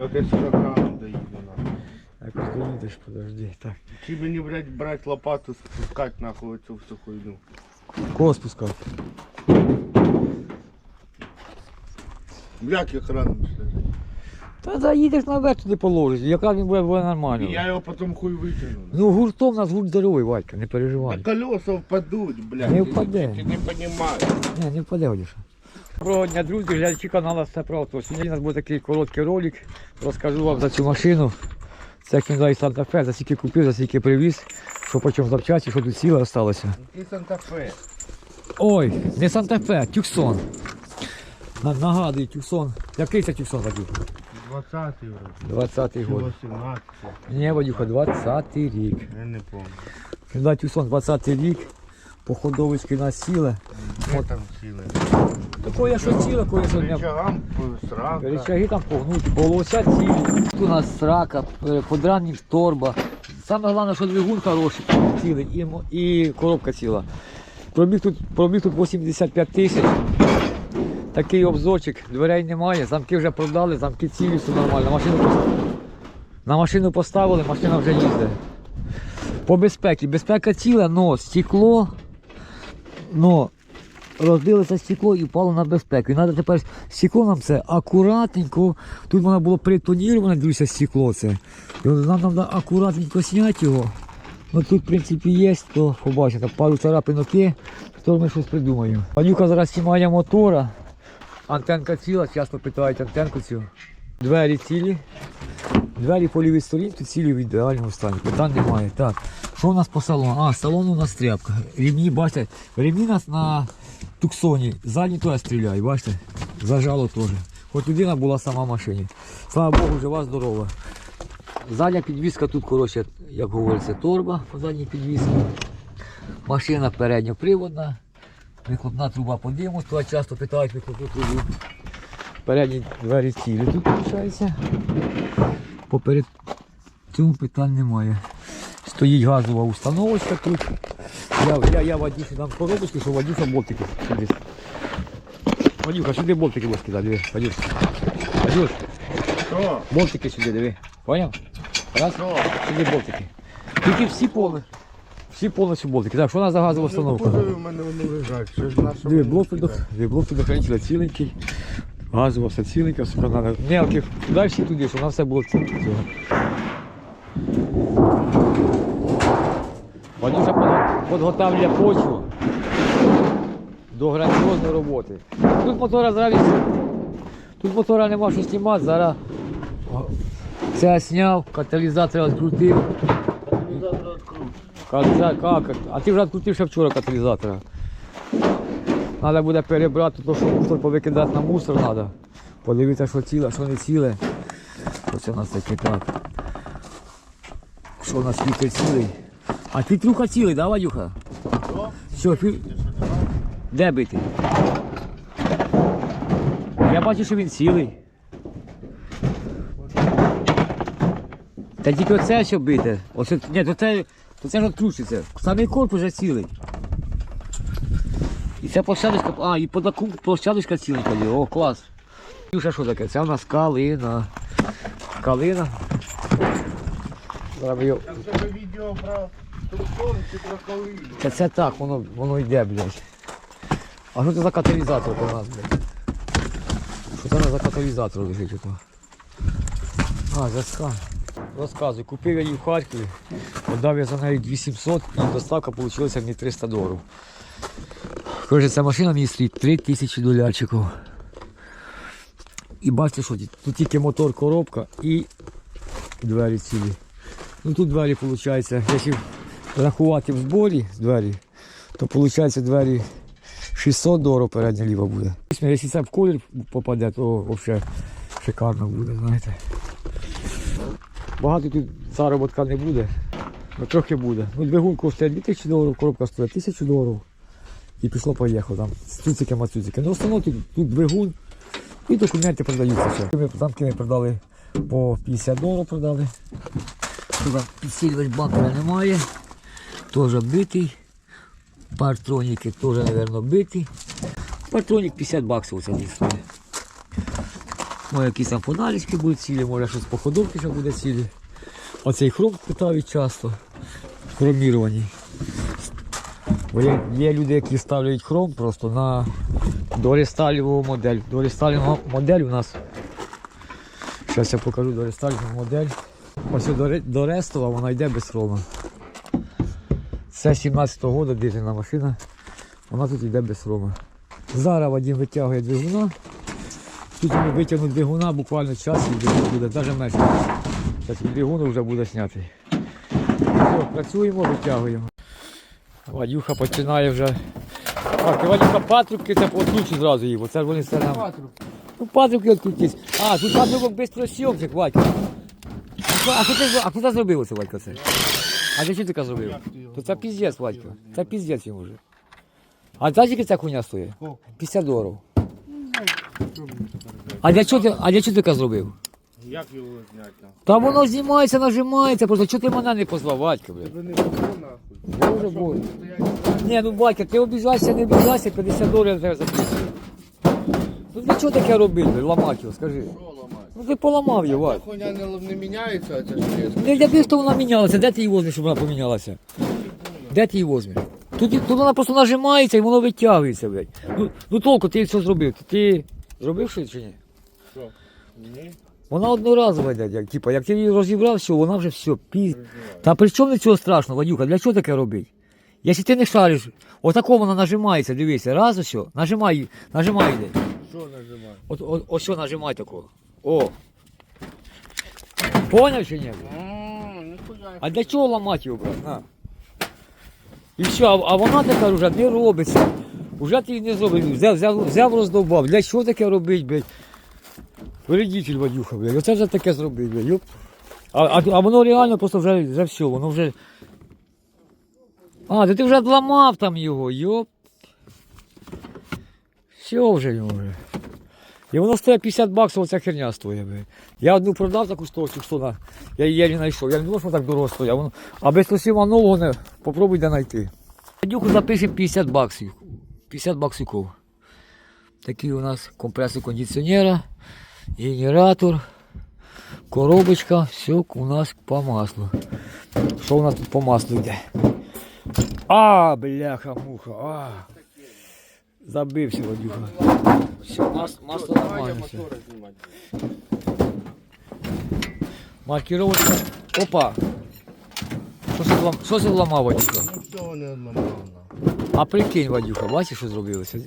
Якось рано доїду нахуй. Якось доїдеш, подожди. Так. Чи мені, блядь, брати лопату, спускати нахуй цю всю хуйню? Кого спускати? Як їх рано лежить? Та заїдеш наверх туди положиш, яка він буде, буде І нормально. я його потім хуй витягну. Ну гуртом у нас гурт здоровий, Вадька, не На переживай. колеса впадуть, блядь. Не Ти- впаде. Ти не розумієш. Ні, не впаде, Вадюша. Доброго дня, друзі, глядачі каналу все про авто. Сьогодні у нас буде такий короткий ролик. Розкажу вам за цю машину. Це Hyundai Santa Fe, за скільки купив, за скільки привіз, що по чому запчасті, що тут сіле залишилося. Який Санта-Фе? Ой, не Santa Fe, Тюксон. На- Нагадую, Тюксон. Який це Тюксон, Вадюха? 20-й вроде. 20-й Чи год. 18 Ні, Вадюха, 20-й рік. Я не пам'ятаю. Hyundai Тюксон 20-й рік. Походовочки на сіле. Де там сіли? Такое, що ціле, кое що не Рычагам срака. Речаги там погнуті, полося цілі. Тут у нас срака, е, подранник торба. Саме головне, що двигун хороший, цілий і, мо- і коробка ціла. Пробіг тут, пробіг тут 85 тисяч. Такий обзорчик, дверей немає, замки вже продали, замки цілі, все нормально. Машину пос- на машину поставили, машина вже їздить. По безпеці. Безпека ціла, но стекло, но розбилося стекло і впало на безпеку. І треба тепер стекло нам це акуратненько. Тут воно було притоніроване, дивіться, стекло це. І нам треба акуратненько зняти його. Ну тут, в принципі, є, то побачите, пару царапинок то ми щось придумаємо. Ванюка зараз знімає мотора. Антенка ціла, часто питають антенку цю. Двері цілі. Двері по лівій стороні, тут цілі в ідеальному стані. Питань немає. Так, що у нас по салону? А, салон у нас тряпка. Рівні, бачите, ремні у нас на туксоні. Задні теж стріляє, бачите? Зажало теж. Хоч людина була сама в машині. Слава Богу, жива, здорова. Задня підвізка тут, коротше, як говориться, торба по задній підвізці. Машина передньоприводна. Вихлопна труба по диму, туди часто питають вихлопну трубу. Передні двері цілі тут виходить. Поперед цьому питань немає. Стоїть газова установочка тут. Я, я, я Вадюші дам коробочку, що Вадюша болтики сюди. Вадюха, сюди болтики будеш кидати, диви. Вадюш. Вадюш, Що? болтики сюди, диви. Поняв? Раз, Що? сюди болтики. Тільки всі повністю. Всі повністю болтики. Так, що у нас за газова установка? Куди в мене вони лежать? Що ж наша Дві блок предох... Дві блок предохранителя ціленький. Газова все ціленька, все надо. Мелких. Дай всі туди, щоб на все було цього. Вадюша подго- підготовлює почву до грандіозної роботи. Тут мотора зараз. Тут мотора нема що знімати, зараз це зняв, каталізатор відкрутив. Каталізатор, як? А ти вже відкрутив ще вчора каталізатора. Треба буде перебрати, то що мусор повикидати на мусор треба. Подивитися, що ціле, що не ціле. Оце у нас таке так. Що у нас фільтр цілий? А фільтруха цілий, да, Вадюха? Що, філь... Де бити? Я бачу, що він цілий. Та тільки оце що бити. Оце, ні, то це, то це ж відкручується. Самий корпус вже цілий. І ця площадочка, а, і подаку площадочка ціленька є. О, клас. Юша, що таке? Це у нас калина. Калина. Зараз відео про Це, це так, воно, воно йде, блядь. А що це за каталізатор у нас, блядь? Що це за каталізатор лежить ото? А, заска. Розказую, купив я її в Харкові, віддав я за неї 2700 і доставка вийшла мені 300 доларів. Коротше, ця машина мені стоїть 3000 долярчиків. І бачите, що тут? Тільки мотор, коробка і двері цілі. Ну тут двері, виходить, якщо рахувати в зборі двері, то виходить двері 600 доларів передня ліва буде. Якщо це в колір попаде, то взагалі шикарно буде, знаєте. Багато тут заробітка не буде, але трохи буде. Ну, двигун коштує 2000 доларів, коробка стоїть 1000 доларів. І пішло поїхало там. Цуцики мацуцики. Ну, в основному тут, тут двигун і документи продаються. Все. Ми замки ми продали по 50 доларів продали. Підсилювач бампера немає. Теж битий. Партроніки теж, мабуть, биті. Партронік 50 баксів це стоїть. Може якісь там фонарички будуть цілі, може щось по ходовці ще буде цілі. Оцей хром питають часто. Хроміровані. Бо є, є люди, які ставлять хром просто на доресталіву модель. Доресталіву модель у нас. Зараз я покажу доресталіву модель. Ось до Рестова вона йде без хрома. Це 17-го року дизельна машина. Вона тут йде без хрома. Зараз Вадим витягує двигуна. Тут йому витягнуть двигуна буквально час і двигун буде, навіть менше. Зараз двигун вже буде знятий. Все, працюємо, витягуємо. Вадюха починає вже. Так, Вадюха патрубки це відключу зразу її, бо це ж вони все нам. Ну патрубки відключись. А, тут патрубок без просьомчик, Вадька. А що- ти а це зробив оце, Вадька, це? А для чого ти зробив? То це піздець, Вадька. Це піздець йому вже. А знаєш, скільки ця хуйня стоїть? 50 доларів. А для чого ти, а для чого ти таке зробив? Як його зняти? нахуй? Та воно знімається, нажимається, просто чого ти мене не позвав, Вадька, блядь? Тебе не нахуй. Боже, боже. Ні, ну Вадька, ти обіжайся, не обіжайся, 50 доларів треба записати. Ну для чого таке робити, блядь, ламати його, скажи. Що ламати? Ну ти поламав його, Вадь. Хуйня не, не міняється, а це железо. Ну я що вона мінялася, де ти її возьмеш, щоб вона помінялася? Де ти її возьмеш? Тут, тут вона просто нажимається і воно витягується, блядь. Ну, ну толку, ти що зробив? Ти зробив щось чи ні? Що? Ні? Вона одноразова йде, як, типа, як ти її розібрав, все, вона вже все, піз. Та при чому нічого страшного, Вадюха, для чого таке робити? Якщо ти не шариш, отако вона нажимається, дивися, раз ось, нажимай, нажимай. Що нажимати? От, от, ось що нажимай такого. О. Поняв чи ні? А для чого ламати його, брат? На. І все, а, а вона така вже не робиться. Уже ти її не зробив. Взяв, взяв, взяв роздовбав. Для чого таке робить, блядь? Вредитель Вадюха, блядь. Оце вже таке зробив, блядь. Йоп. А, а, а воно реально просто вже, вже все, воно вже. А, то ти вже зламав там його, йоп. Все вже його вже. І воно стоїть 50 баксів, оця херня стоїть. Я одну продав таку стовчу, що на. Я її не знайшов. Я не думав, що так дорого стоїть. Воно... А без трусів нового не попробуй де знайти. Дюку запишемо 50 баксів. 50 баксиків. Такий у нас компресор кондиціонера, генератор, коробочка, все у нас по маслу. Що у нас тут по маслу йде? А, бляха, муха, а. Забився. Все, мас, масло нормально. все. Маркировочка. Опа. Що це влам... Що це вламав, Вадюха? Ну не одномовно. А прикинь, Вадюха, бачиш, що зробилося?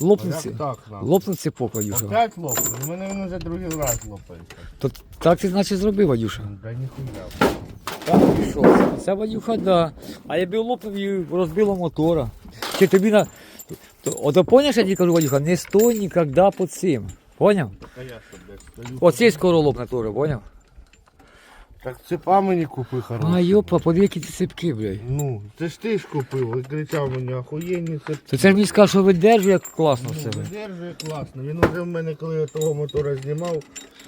Лопнеться. Як так, нахуй? Лопне цепок, Вадюха. Опять лопнув? У мене він вже другий раз лопається. То так ти значить зробив, Вадюша. Да ніхуя. Так, що? Це Вадюха, да. А якби лопнув і розбило мотора. Чи тобі на. То- Ото поняш, я тобі кажу, Вадюха, не стой ніколи по цим. Поняв? Оцей скоро лопне теж, поняв? Так цепа мені купи хороші. А йопа, подиві, які ці цепки, блядь. Ну, це ж ти ж купив, і кричав мені, охуєнні цепки. То це ж мені сказав, що видержує як класно Ну, все. видержує класно. Він уже в мене, коли я того мотора знімав,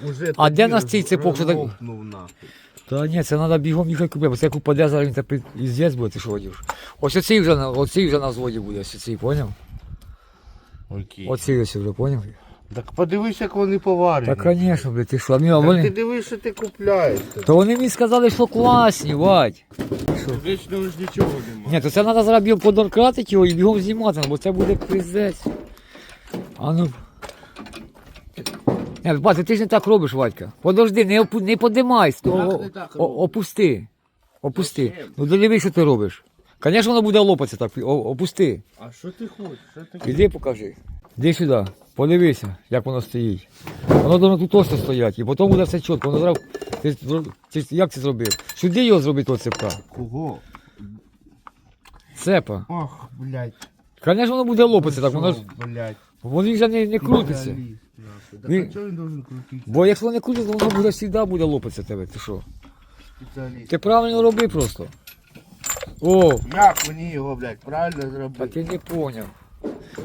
уже А де нас цей цепок, що так- нахуй. Та ні, це треба бігом їхати купити, бо це як упаде, зараз він тепер іздець буде, ти що Вадюш? Ось оцей вже, на- оцей вже на зводі буде, ось оцей, поняв? Окей. Оцей ось вже, поняв? Так подивись, як вони поварені. Та, звісно, блядь, ти що, а мені, а Так ти вони... дивись, що ти купляєш. То вони мені сказали, що класні, Вадь. Вічно ж нічого немає. Ні, то це треба зараз бігом подоркратити його і бігом знімати, бо це буде пиздець. А ну. Ні, бачу, ти ж не так робиш, Вадька. Подожди, не, опу... не подимай, сто... Як не так о, опусти. Опусти. Ну додиви, що ти робиш. Звісно, воно буде лопатися так. Опусти. А що ти хочеш? Що ти Іди покажи. Іди сюди, подивися, як воно стоїть. Воно должно тут точно стояти, і потім буде все чітко. Воно зараз... ти, ти як це зробив? Сюди його зробити того цепка. Кого? Цепа. Ох, блядь. Звісно, воно буде лопатися, так воно ж. Блядь. Воно вже не, не крутиться. Він- чого він должен крутитися? Бо якщо не крутиться, воно буде завжди буде лопатися тебе. Ти що? Спеціаліст. Ти правильно роби просто. О, Як мені його, блядь, правильно а зробити? ти не поняв.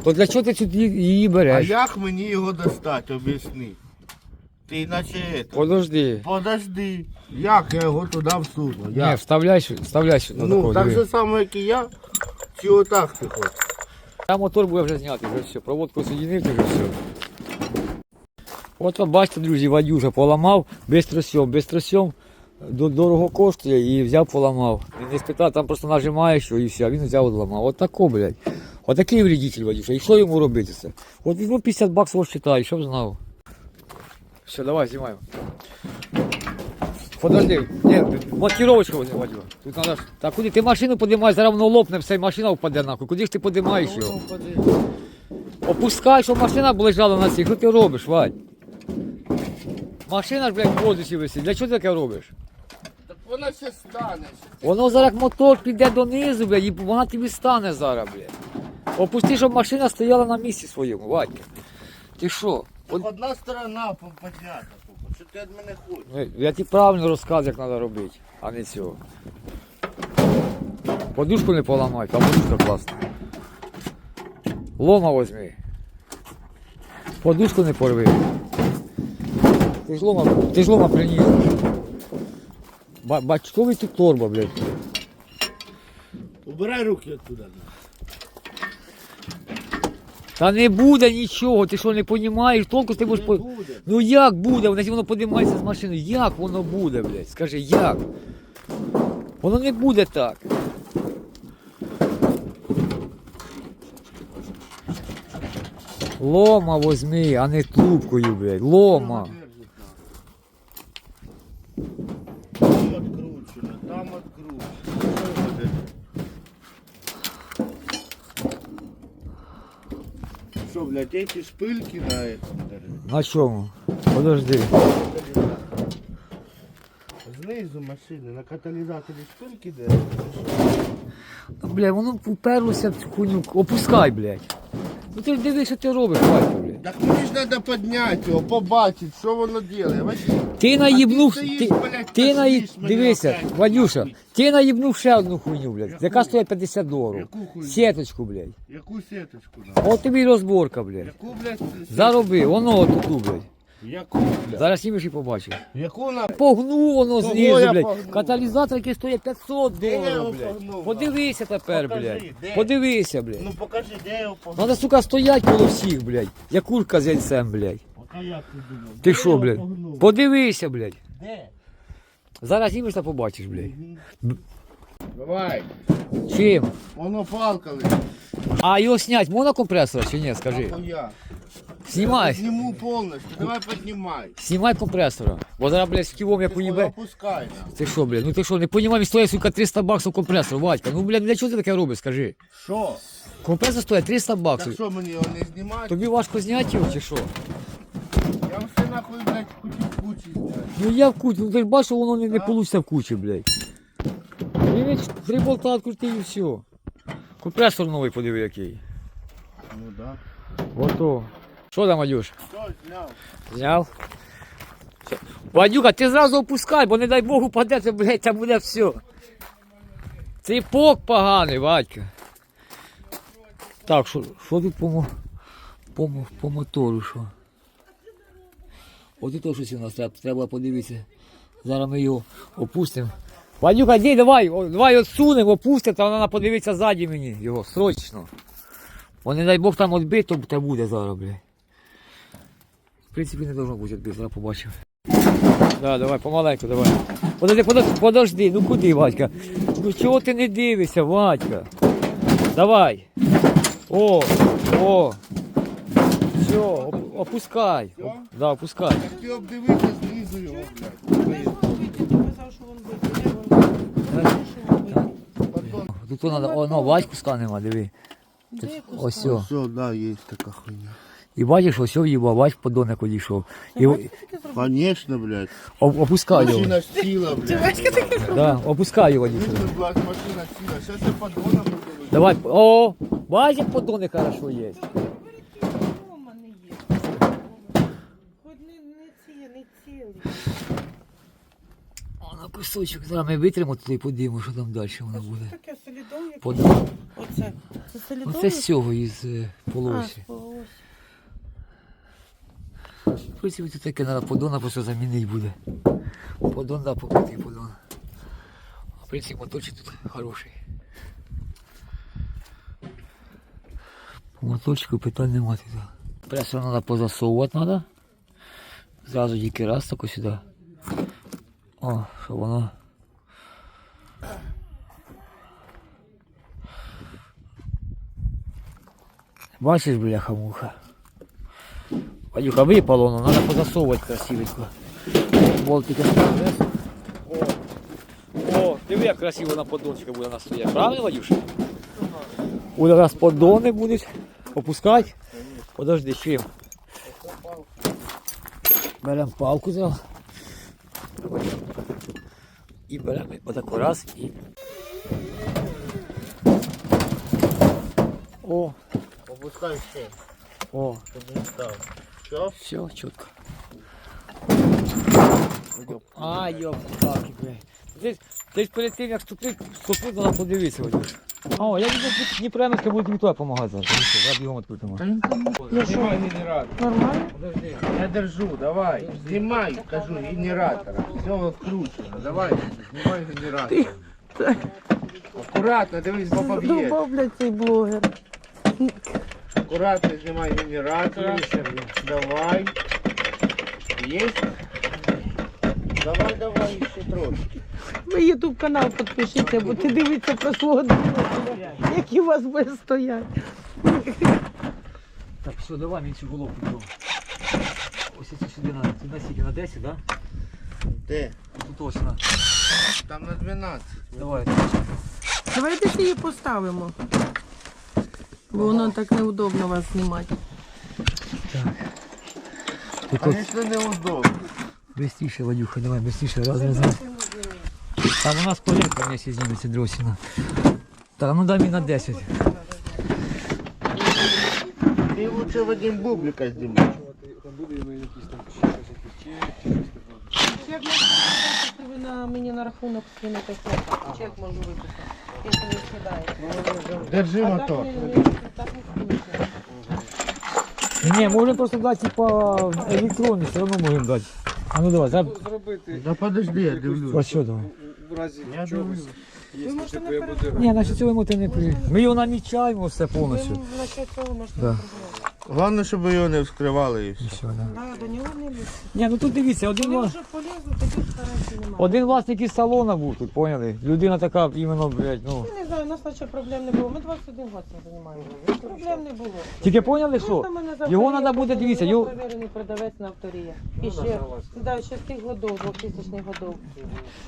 То для чого ти сюди її А береш? як мені його достати, об'ясни. Ти іначе. Подожди. Подожди. Як я його туди всуну? Ні, Як? вставляй, сю- вставляй сюди. Ну, такого, так же само, як і я. Чи отак ти хочеш? Там мотор буде вже знятий, вже все. Проводку соєдинив, вже все. От ви бачите, друзі, Вадюша поламав, бистросьом, бистросьом до- дорого коштує і взяв, поламав. Він не спитав, там просто нажимаєш що і все, а він взяв ламав. От тако, блядь. Отакий вредитель Вадюша. І що йому робити це? От візьму 50 баксів розчитай, щоб знав. Все, давай, знімаємо. Подожди, ні, монтировочку возьми, Вадюша. Тут надо... ж- Та куди? Ти машину подимаєш, зараз воно лопне, все, і машина впаде нахуй. Куди ж ти подимаєш його? Опускай, щоб машина б лежала на цій. Що ти робиш, Вадь? Машина ж, блядь, в воздусі висить. Для чого ти таке робиш? Так вона ще стане. Воно зараз мотор піде донизу, блядь, і вона тобі стане зараз, блядь. Опусти, щоб машина стояла на місці своєму, Вадька. Ти що? От, Одна сторона поднята. Що ти від мене хочеш? ну, я тобі правильно розказую, як треба робити, а не цього. Подушку не поламай, там подушка класна. Лома возьми. Подушку не порви. Ти ж лома, ти ж лома приніс. Ба- Бачковий тут торба, блядь. Убирай руки оттуда. Та не буде нічого, ти що не розумієш, толку ти будеш по... буде. Ну як буде? Воно воно подимається з машини. Як воно буде, блядь? Скажи, як? Воно не буде так. Лома возьми, а не трубкою, блядь. Лома. Там откручено, там откручено. Что, блядь, эти шпильки на этом дереве? На чому? Подожди. Знизу машини, на каталізаторі шпильки дерева. Ну, Блядь, воно уперлося в цю хуйню. Опускай, блядь. Ну ти ж дивись, що ти робиш, батько, блядь. Так мені ж треба підняти його, побачити, що воно робить. Ти наїбнув, А ти ти, блядь, ти наї... мене дивися, опять, Вадюша, ти наїбнув ще одну хуйню, блядь, Яку? яка стоїть 50 доларів. Яку хуйню? Сіточку, блядь. Яку сіточку нам? От тобі й розборка, блядь. Яку, блядь, сі- Зароби, воно отут, блядь. Яку, блядь? Зараз і побачиш. Яку на... Погну воно Кого знизу, я блядь. погнув? Каталізатор, який стоїть 500 я його доларів, блядь. погнув, Подивися тепер, Покажи, блядь. Подивися, блядь. Ну покажи, де його погнув. Надо, сука, стоять коло всіх, блядь. Як курка з яйцем, блядь. А як ти думав? Ти Де що, блядь? погнув? Подивися, блядь. Де? Зараз та побачиш, блядь. Давай. Чим? Воно палка лежить. А його снять можна компресора чи ні, скажи? Нахуя? Знімай. Зніму повністю. Давай піднімай. Знімай компресора. Бо зараз, блядь, з ківом я Ти поїбе. опускай. на. Ти що, блядь? Ну ти що, не понімав, він стоїть, сука, 300 баксів компресор, Вадька. Ну, блядь, для чого ти таке робиш, скажи? Що? Компресор стоїть 300 Так баксів. що мені його не знімати? Тобі важко зняти його чи що? Я все нахуй, блядь, кучі кучі зняти. Ну я в кучі, ну ти ж бачиш, що воно не, не А? вийде в кучі, блядь. Привіт, три болта відкрути і все. Компресор новий подиви який. Ну да. Ото. Що там, Вадюш? Що, зняв? Зняв? Все. Вадюка, ти зразу опускай, бо не дай Бог упаде, це, блядь, це буде все. Ципок поганий, Вадька. Так, що, що тут по, по, по мотору, що? От і то щось у нас треба, треба подивитися. Зараз ми його опустимо. Вадюка, йди, давай, о, давай отсунемо, опустимо, та вона подивиться ззаді мені його, срочно. Бо не дай Бог там відбито, то буде зараз, блядь. В принципі, не должно бути відбито, зараз побачимо. Да, давай, помаленьку, давай. Подожди, подожди, подожди, ну куди, Вадька? Ну чого ти не дивишся, Вадька? Давай. О, о. Все, оп- опускай. Оп- Да, опускай. Ти обдивися знизу його, блядь. Пардон. Тут треба, о, ну, Вадьку станемо, диви. Тут, ось все. Все, да, є така хуйня. І бачиш, ось в'їбав, бач, подонок одійшов. І о- Конечно, блядь. оп- опускай його. Машина сіла, блядь. Да, опускай його одійшов. Блядь, машина сіла. Сейчас я подгоном буду. Давай, о, бачиш, як подони хорошо є. Дома не є. Хоч не, не ці, не цілий. На кусочок. Зараз ми витримо туди і подивимо, що там далі воно буде. Таке солідове. Подон. Оце. Це солідове? Оце з цього із е, А, полосі. полосі. В принципі, тут таке треба подона просто замінити буде. Подон, да, покрутий подон. В принципі, моторчик тут хороший. По моторчику питань нема тут. Пресор треба позасовувати треба. Зразу тільки раз тако сюди. О, що воно. Бачиш, бляха-муха. Вадюха, випало, воно, треба позасовувати красивенько. Болтики сподвес. О, о, диви, як красиво на поддончика буде нас стояти. Правильно, Вадюш? У нас поддони будуть опускати. Подожди, чим? Беремо палку зараз. І беремо отаку раз і. О, Опускай все. о, щоб не став. Що? все, чітко. А, йоп, так, блядь. Десь, десь перед тим, як ступив, ступив, треба подивитися, Вадюш. О, я буду Дніпрянська буду тобі туди допомагати зараз. Я бігом відкритимо. Та він генератор. Нормально? Подожди. Я держу, давай. Знімай, кажу, генератора. Все включено. Давай, знімай генератор. Акуратно, дивись, бо поб'є. Блядь, цей блогер. Акуратно знімай генератор. Давай. Есть? Давай, давай, ще трошки. Ви ютуб канал підпишіться, бо ти дивишся про свого друга, які у вас буде стоять. Так, все, давай мені цю головку. Ось це сюди на, на скільки, на 10, да? Де? Тут ось на. Там на 12. Давай. Давайте ж її поставимо. Бо воно так неудобно вас знімати. Звісно, неудобно. быстріше, Вадюха, давай, быстріше, раз, раз, раз. Там у нас полетка вместе зніметься дросіна. Так, ну дай мені на 10. Ти лучше Вадим Бублика знімай. Чек можу ви на мені на рахунок скинете Чек можу виписати, якщо не скидаєте. Держи А так мотор. не, не, так не скинете. Ні, можемо просто дати, типа, електронний, все одно можемо дати. А ну давай, за... зробити Да подожди, я дивлюсь. ось що давай. В разі Я чогось. є Ви Якщо можете типу не я буду. Ні, значить цього ми ти не при... Ми його намічаємо все Ви повністю. Значить цього можна Да. не переживати. Головне, щоб його не вскривали і І все. все, да. Да, до нього не лізьте. Ні, ну тут дивіться, один, вла- вже немає. один власник із салона був тут, поняли? Людина така іменно, блядь, ну. Я не знаю, у нас наче проблем не було. Ми 21 год цим займаємося. Проблем не було. Тільки поняли, що? Просто мене за Його авторія треба буде, дивіться, його... перевірений продавець на авторія. І ще, да, ще з тих годов, 2000 годов.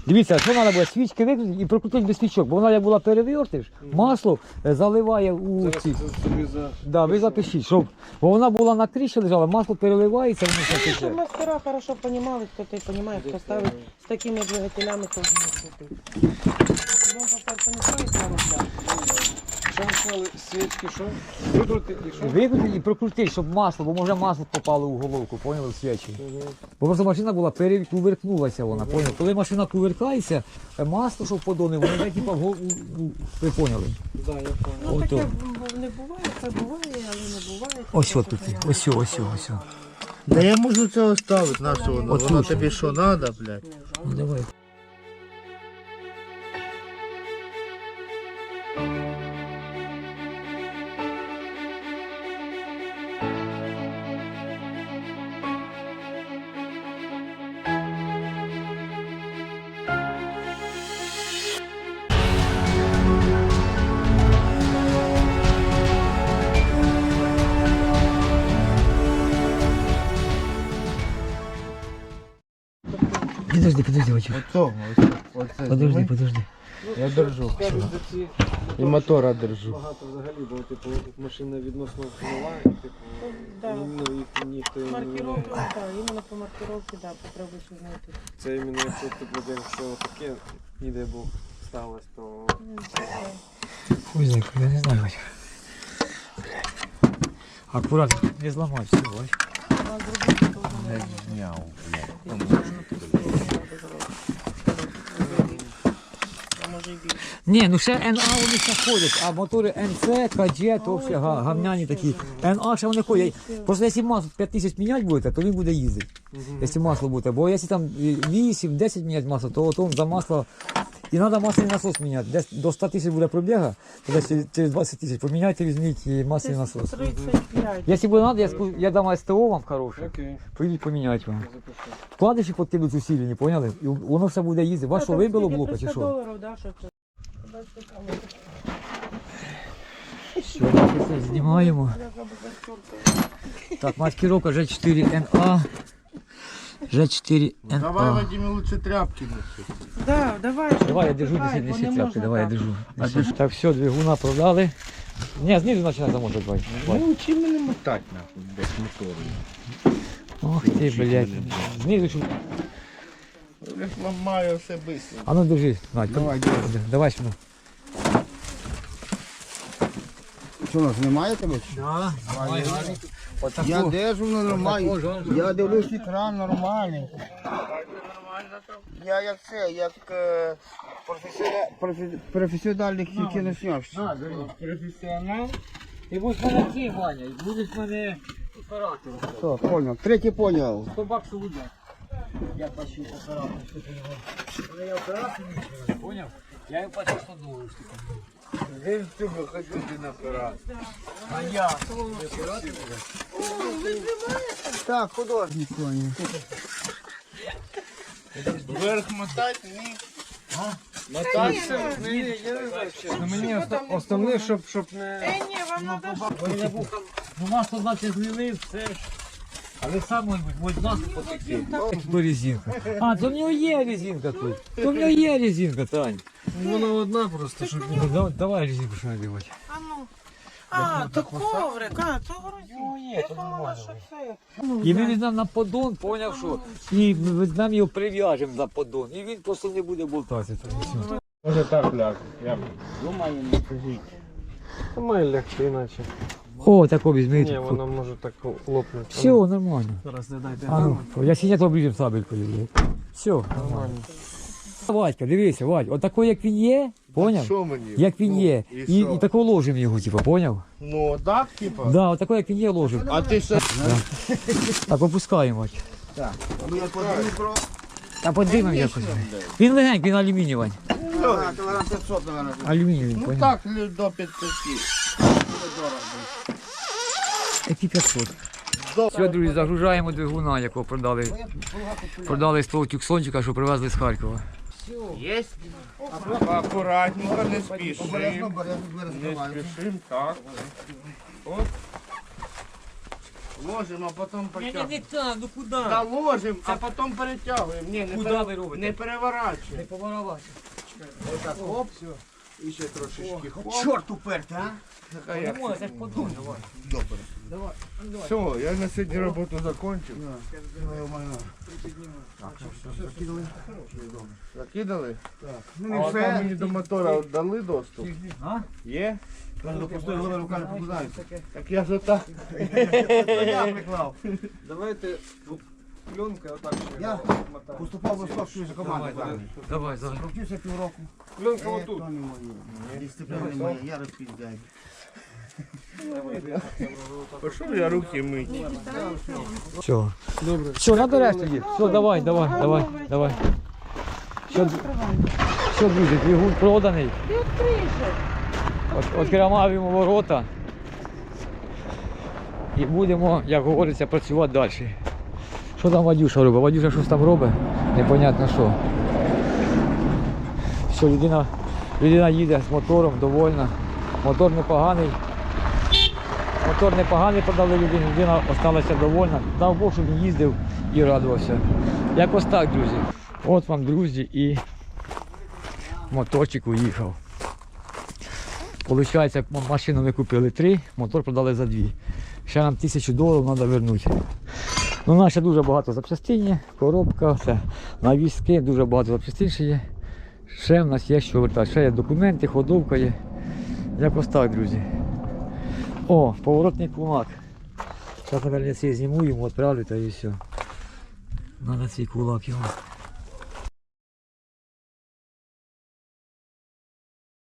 Дивіться, що треба буде свічки викрутити і прокрутити без свічок, бо вона як була перевертиш, масло е, заливає у Зараз ці. це собі за Да, ви запишіть, щоб бо вона була на кріші лежала, масло переливається, воно все Щоб мастера хорошо розуміли, хто ти розуміє, хто ставить з такими двигателями, то не крутить. Ну, по-перше, не стоїть. Що ви сказали, свічки, що? Викрутити і прокрутити, щоб масло, бо може масло попало у головку, поняли, в свічі. Бо просто машина була перекуверкнулася вона, поняли? Коли машина кувиркається, е, масло, що в подони, воно йде типа в голову, ви поняли. Да, я понял. Ну, Ото. таке б- не буває, це буває, але не буває. Ось що тут, ось, ось, ось, ось. Да я можу це оставити, на що воно? Воно тобі що треба, блядь? Ну давай. Подожди, подожди. Я держу. Скажуть, І мотора держу. багато взагалі, бо типу машина відносно нова, і, типу, Да. ну, їх ніхто не Маркировки, так, іменно по маркировці, да, потрібно знайти. Це іменно якщо типу, якщо таке, не дай Бог, сталося, то Хуй знає, я не знаю. Аккуратно, не зламай все, не Зняв, блядь. Більше. Ні, ну ще НА вони ще ходять, а мотори НЦ, КД, то взагалі га- гавняні такі. НА ще вони ходять. Просто якщо масло 5 тисяч міняти будете, то він буде їздити. Якщо масло буде. Бо якщо там 8-10 міняти масло, то, то за масло І треба масляний насос міняти. Десь до 100 тисяч буде пробіга, то десь через 20 тисяч поміняйте, візьміть і масляний насос. 35. Якщо буде треба, я, ску- я дам СТО вам хороше, Окей, прийдіть поміняти вам. запишу. Вкладиші підкидуть усилені, поняли? І воно все буде їздити. Ваше вибило блока чи 300 що? доларів, да, що це? Все, це знімаємо. Так, маскировка G4NA. Давай, G4NA. Вадим, лучше тряпки неси. Да, давай. Давай я держу, Давай, неси, неси не тряпки, давай я держу. Неси. Так, все, двигуна продали. Ні, знизу починай замотати, давай. давай. Ну, учи мене мотати, нахуй, без мотору. Ох ти, блядь. Знизу що. Я ж ламаю все быстро. А ну держи, Надь. Давай, давай. Давай сюди. Що, нас немає тебе? Да, давай. Я держу нормально. Я дивлюсь екран нормальний. Я як це, як е, професіоне- профі- професіональний кіношнявся. Професіонал. Ти будеш мене цей, Ваня, і будеш мене оператором. Все, понял. Третій поняв. 100 баксів день. Я плачу оператору, що ти його. Коли я оператор не поняв? Я їм плачу 100 доларів. Він в цьому хочу ти на парад. А я. Так, художник. поняв. Вверх мотати, ні. Ну мені оста- основне, щоб, щоб не... Е, ні, вам треба Ну масло наче злили, все ж. Але сам, мабуть, може масло потекти. Тут резинка. А, то в нього є резинка тут. То в нього є резинка, Тань. Ну, Вона одна просто, щоб... Ну, давай, давай резинку що надівати. А ну. А, то коврик, а, то грузин. Ну, Я думала, що це. І ми візьмемо на поддон, поняв, що і ми візьмемо його прив'яжемо на поддон. І він просто не буде болтатися. Може так ляг. Я Та має лягти іначе. О, тако візьми. Ні, вона може так лопнути. Все, нормально. Зараз не дайте. А ну, я сидять сабелькою. Все, нормально. Вадька, дивися, Вадь, отакий, як він є, поняв? Що мені? Як він Ну, є. І, І, що? і тако ложимо його, типу, поняв? Ну, так, типа. Да, отакий, як він є, ложимо. А ти що? Так, опускаємо. Вадь. Ну, я Та подивимо якось. Він легенький, він алюмінієвий. кілограм 500, наверное. Алюмінієвий, Ну поняв? так, лю- до 500. Які 500. Все, друзі, загружаємо двигуна, якого продали. Продали з того тюксончика, що привезли з Харкова. Є? Акуратненько, не спішим. Обережно, обережно, Не спішим, так. Ложимо, а потім потягуємо. так, ну куди? Та ложимо, а потім перетягуємо. Ні, не, пере- ви робите? не переворачуємо. поворовати. Отак, оп, все. І ще трошечки хоп. Чорт уперти, а? Як. це ж подумай. Добре. Все, я на сьогодні роботу закончив. Закидали? Ну, А не от там все. мені до мотора дали доступ? А? Є? До пустої голови рука не попадається. Так я ж отак. Я приклав. Давайте пленкою отак ще. Я. Поступав в Ростовську за команду. Давай, давай. Провчився півроку. Пленка Е, отут. не моя, я розпіздяю. Пішов я руки мить. Все. Добре. Все, набереш тоді. Все, давай, давай, давай, давай. Все, все, друзі, двигун проданий. Ти відкриєш. Ворота. І будемо, як говориться, працювати далі. Що там Вадюша робить? Вадюша щось там робить, непонятно що. Все, людина, людина їде з мотором, довольна. Мотор непоганий. Мотор непоганий продали людині, людина залишилася довольна. Дав Бог, щоб він їздив і радувався. Якось так, друзі. От вам, друзі, і моторчик уїхав. Получається, машину ми купили три, мотор продали за дві. Ще нам тисячу доларів треба вернути. Ну, у нас ще дуже багато запчастин є, коробка, все. навіски, дуже багато запчастин ще є. Ще в нас є що вертати. Ще є документи, ходовка є. Якось так, друзі. О, поворотний кулак. Зараз, наверное, я цей зніму йому, відправлю та і все. Надо цей кулак йому.